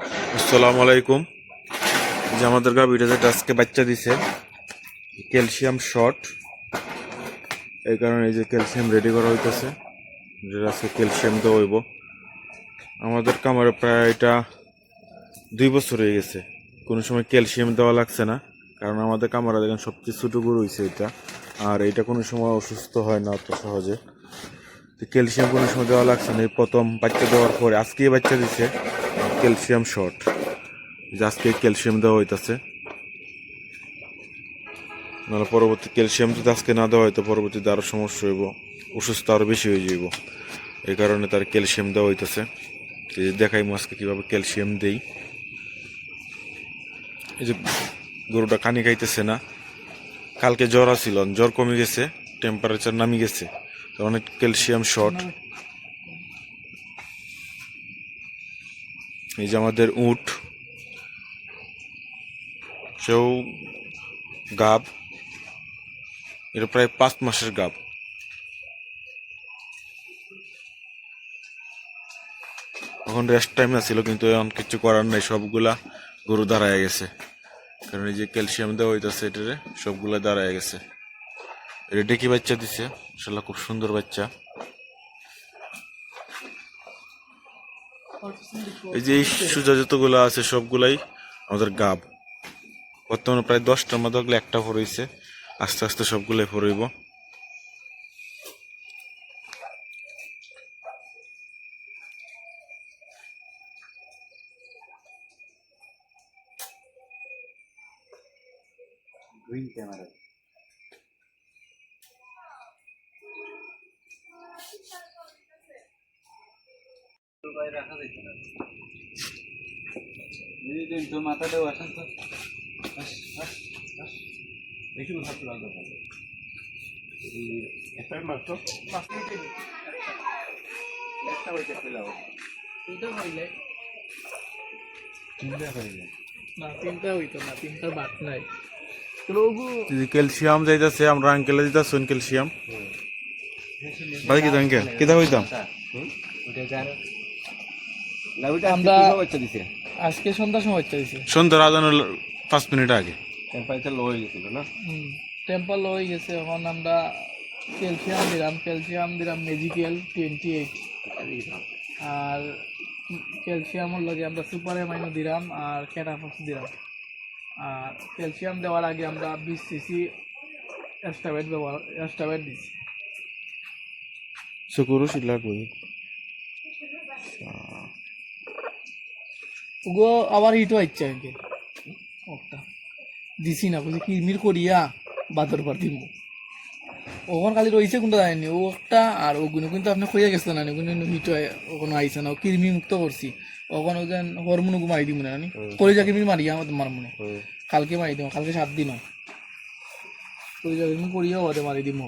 আসসালামু আলাইকুম। যে আমাদের গাভিটা যেটা আজকে বাচ্চা দিছে, ক্যালসিয়াম শর্ট। এই কারণে এই যে ক্যালসিয়াম রেডি করা হইতেছে। যেটা আজকে ক্যালসিয়াম দেওয়া হইব। আমাদের কামারে প্রায় এটা দুই বছর হয়ে গেছে। কোনো সময় ক্যালসিয়াম দেওয়া লাগছে না, কারণ আমাদের কামারা দেখেন সবচেয়ে ছোটো গরু হয়েছে এটা। আর এটা কোনো সময় অসুস্থ হয় না অত সহজে। তো ক্যালসিয়াম কোনো সময় দেওয়া লাগছে না। এই প্রথম বাচ্চা দেওয়ার পরে, আজকে বাচ্চা দিছে ক্যালসিয়াম শর্ট। আজকে ক্যালসিয়াম দেওয়া হইতেছে। নাহলে পরবর্তী ক্যালসিয়াম যদি আজকে না দেওয়া হয় তো পরবর্তীতে আরও সমস্যা হইব অসুস্থ আরও বেশি হয়ে যাইব। এই কারণে তার ক্যালসিয়াম দেওয়া হইতেছে। দেখাই আজকে কীভাবে ক্যালসিয়াম দেই। এই যে গরুটা কানি খাইতেছে না। কালকে জ্বর আসিল জ্বর কমে গেছে টেম্পারেচার নামি গেছে। অনেক ক্যালসিয়াম শর্ট। এই যে আমাদের উট, সেও গাব এটা প্রায় পাঁচ মাসের গাব। এখন রেস্ট টাইম আছিল, কিন্তু এখন কিছু করার নাই, সবগুলা গরু দাঁড়ায় গেছে। কারণ এই যে ক্যালসিয়াম দেওয়া হইতেছে এটারে, সবগুলা দাঁড়ায় গেছে। এটা কি বাচ্চা দিছে? মাশাআল্লাহ, খুব সুন্দর বাচ্চা। এই যে এই সুজা যতগুলো আছে, সবগুলাই আমাদের গাব। বর্তমানে প্রায় দশটার মতো একটা ফরইছে। আস্তে আস্তে সবগুলাই ফরইব। ক্যামেরা রাখা যাইতো না এই যে তো মাথাটাও আসেন তো আস, আস, আস। বেশি হাত লাগবে না। এই একটা মাত্র পাঁচ মিনিটের একটা হইতে ফেলাও তিনটা হইলে চিন্তা করি না তিনটা হইতো না তিনটার বাদ নাই ক্যালসিয়াম যাইতেছে আমরা আঙ্কেলে দিতেছেন ক্যালসিয়াম বাড়ি কি আঙ্কেল কিতা হইতাম আমরা বাচ্চা আজকে সন্ধ্যার সময় হচ্ছে দিছে। সন্ধ্যা রাজানোর পাঁচ মিনিট আগে। টেম্পারেচার লো হয়ে গেছিল না? টেম্পার লো হয়ে গেছে। এখন আমরা ক্যালসিয়াম দিলাম ক্যালসিয়াম দিলাম মেজিক্যাল টোয়েন্টি এইট আর ক্যালসিয়ামের লগে আমরা সুপার এমাইনো দিলাম আর ক্যাটাফক্স দিলাম। আর ক্যালসিয়াম দেওয়ার আগে আমরা বিশ সিসি এস্টাবেট ব্যবহার এস্টাবেট দিছি। শুকুরু শিলা কই ওগো আবার হিটও হচ্ছে আগে। একটা দিছি না বুঝি কিরমির করিয়া বাদর পার দিব ওখান খালি রয়েছে কোনটা জানেনি ও একটা আর ওগুলো কিন্তু আপনি খুঁজে গেছে না ওগুলো হিট হয় ওখানে আইসে না কিরমি মুক্ত করছি। ওখানে ওখানে হরমোন মারি দিব না জানি? কলিজা কিরমি মারি আমার তোমার মনে। কালকে মারি দিব কালকে সাত দিন হয়। কলিজা কিরমি করিয়া ওদের মারি দিব